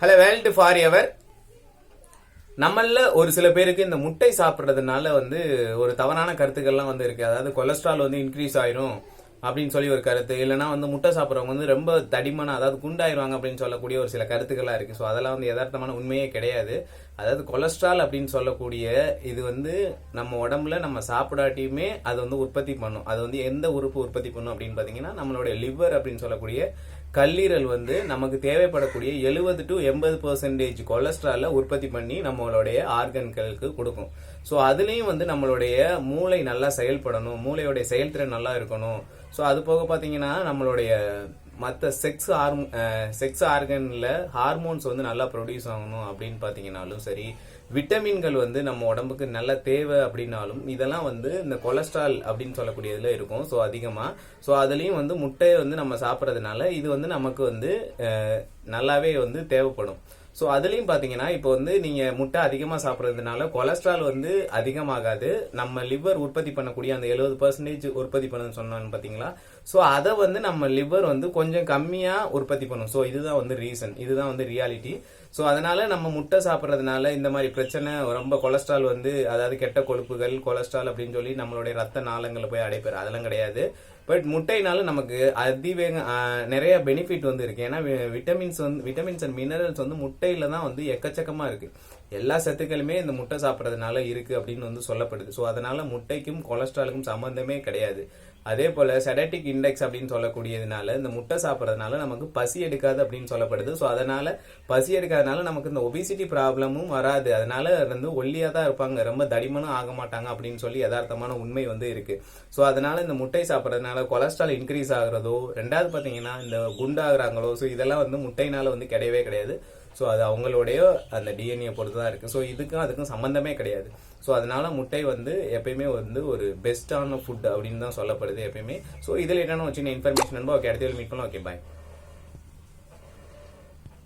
Hello world for ever நம்மள ஒரு சில பேருக்கு இந்த முட்டை சாப்பிட்றதுனால வந்து ஒரு தவறான கருத்துக்கள்லாம் வந்து இருக்கு. அதாவது கொலஸ்ட்ரால் வந்து இன்க்ரீஸ் ஆயிரும். அப்படின்னு சொல்லி ஒரு கருத்து. இல்லைனா வந்து முட்டை சாப்பிட்றவங்க வந்து ரொம்ப தடிமனா அதாவது குண்டாயிருவாங்க அப்படின்னு சொல்லக்கூடிய ஒரு சில கருத்துக்கள்லாம் இருக்குது ஸோ அதெல்லாம் வந்து யதார்த்தமான உண்மையே கிடையாது. அதாவது கொலஸ்ட்ரால் அப்படின்னு சொல்லக்கூடிய இது வந்து நம்ம உடம்புல நம்ம சாப்பிடாட்டியுமே அது வந்து உற்பத்தி பண்ணும். அது வந்து எந்த உறுப்பு உற்பத்தி பண்ணும் அப்படின்னு பார்த்தீங்கன்னா நம்மளுடைய லிவர் அப்படின்னு சொல்லக்கூடிய கல்லீரல் வந்து நமக்கு தேவைப்படக்கூடிய எழுபது டு எண்பது பர்சன்டேஜ் கொலஸ்ட்ரால உற்பத்தி பண்ணி நம்மளுடைய ஆர்கன்களுக்கு கொடுக்கும். ஸோ அதுலேயும் வந்து நம்மளுடைய மூளை நல்லா செயல்படணும். மூளையோடைய செயல்திறன் நல்லா இருக்கணும். ஸோ அது போக பார்த்தீங்கன்னா நம்மளுடைய மற்ற செக்ஸ் ஹார்மோ செக்ஸ் ஆர்கனில் ஹார்மோன்ஸ் வந்து நல்லா ப்ரொடியூஸ் ஆகணும் அப்படின்னு பார்த்தீங்கனாலும் சரி விட்டமின்கள் வந்து நம்ம உடம்புக்கு நல்ல தேவை அப்படின்னாலும் இதெல்லாம் வந்து இந்த கொலஸ்ட்ரால் அப்படின்னு சொல்லக்கூடியதுல இருக்கும். ஸோ அதிகமாக ஸோ அதுலேயும் வந்து முட்டையை வந்து நம்ம சாப்பிட்றதுனால இது வந்து நமக்கு வந்து நல்லாவே வந்து தேவைப்படும். ஸோ அதுலேயும் பார்த்தீங்கன்னா இப்போ வந்து நீங்கள் முட்டை அதிகமாக சாப்பிட்றதுனால கொலஸ்ட்ரால் வந்து அதிகமாகாது. நம்ம லிவர் உற்பத்தி பண்ணக்கூடிய அந்த எழுபது பர்சன்டேஜ் உற்பத்தி பண்ணுன்னு சொன்னோன்னு பார்த்தீங்களா ஸோ அதை வந்து நம்ம லிவர் வந்து கொஞ்சம் கம்மியாக உற்பத்தி பண்ணும். ஸோ இதுதான் வந்து ரீசன் இதுதான் வந்து ரியாலிட்டி ஸோ அதனால நம்ம முட்டை சாப்பிட்றதுனால இந்த மாதிரி பிரச்சனை ரொம்ப கொலஸ்ட்ரால் வந்து அதாவது கெட்ட கொழுப்புகள் கொலஸ்ட்ரால் அப்படின்னு சொல்லி நம்மளுடைய ரத்த நாளங்களை போய் அடைப்பெற அதெல்லாம் கிடையாது. பட் முட்டைனால நமக்கு அதிவேக நிறைய பெனிஃபிட் வந்து இருக்கு. ஏன்னா விட்டமின்ஸ் வந்து விட்டமின்ஸ் அண்ட் மினரல்ஸ் வந்து முட்டையில தான் வந்து எக்கச்சக்கமா இருக்கு. எல்லா சத்துக்களுமே இந்த முட்டை சாப்பிட்றதுனால இருக்கு அப்படின்னு வந்து சொல்லப்படுது. ஸோ அதனால முட்டைக்கும் கொலஸ்ட்ராலுக்கும் சம்பந்தமே கிடையாது. அதே போல செடட்டிக் இண்டெக்ஸ் அப்படின்னு சொல்லக்கூடியதுனால இந்த முட்டை சாப்பிட்றதுனால நமக்கு பசி எடுக்காது அப்படின்னு சொல்லப்படுது. ஸோ அதனால பசி எடுக்காதனால நமக்கு இந்த ஒபிசிட்டி ப்ராப்ளமும் வராது. அதனால வந்து ஒல்லியாக தான் இருப்பாங்க. ரொம்ப தடிமனும் ஆக மாட்டாங்க அப்படின்னு சொல்லி யதார்த்தமான உண்மை வந்து இருக்கு. ஸோ அதனால இந்த முட்டை சாப்பிட்றதுனால கொலஸ்ட்ரால் இன்க்ரீஸ் ஆகுறதோ ரெண்டாவது பார்த்தீங்கன்னா இந்த குண்டாகிறாங்களோ ஸோ இதெல்லாம் வந்து முட்டைனால வந்து கிடையவே கிடையாது. ஸோ அது அவங்களுடைய அந்த டிஎன்ஏ பொறுத்து தான் இருக்குது ஸோ இதுக்கும் அதுக்கும் சம்மந்தமே கிடையாது. ஸோ அதனால முட்டை வந்து எப்பயுமே வந்து ஒரு பெஸ்ட்டான ஃபுட் அப்படின்னு தான் சொல்லப்படுது எப்பயுமே. ஸோ இதில் என்னென்ன வச்சுன்னா இன்ஃபர்மேஷன் ஓகே அடுத்த மீட் பண்ணலாம். Okay bye